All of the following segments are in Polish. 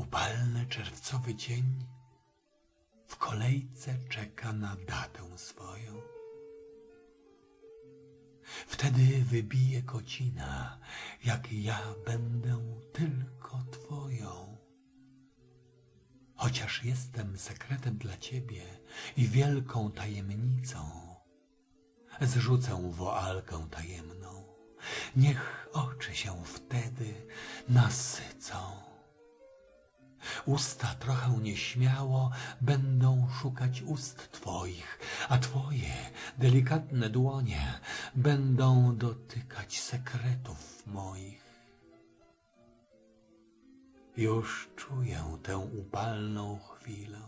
upalny czerwcowy dzień w kolejce czeka na datę swoją. Wtedy wybije godzina, jak ja będę tylko Twoją. Chociaż jestem sekretem dla Ciebie i wielką tajemnicą, zrzucę woalkę tajemną. Niech oczy się wtedy nasycą. Usta trochę nieśmiało będą szukać ust Twoich, a Twoje delikatne dłonie będą dotykać sekretów moich. Już czuję tę upalną chwilę,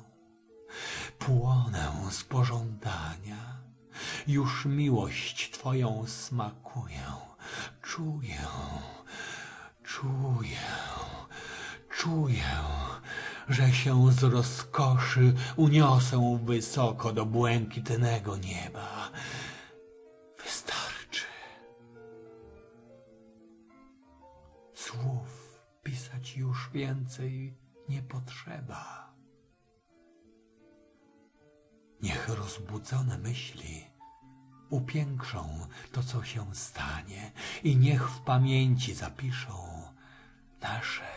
płonę z pożądania, już miłość Twoją smakuję, czuję, czuję, czuję, że się z rozkoszy uniosę wysoko do błękitnego nieba. Wystarczy. Słów pisać już więcej nie potrzeba. Niech rozbudzone myśli upiększą to, co się stanie i niech w pamięci zapiszą nasze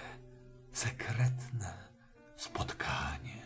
sekretne споткання.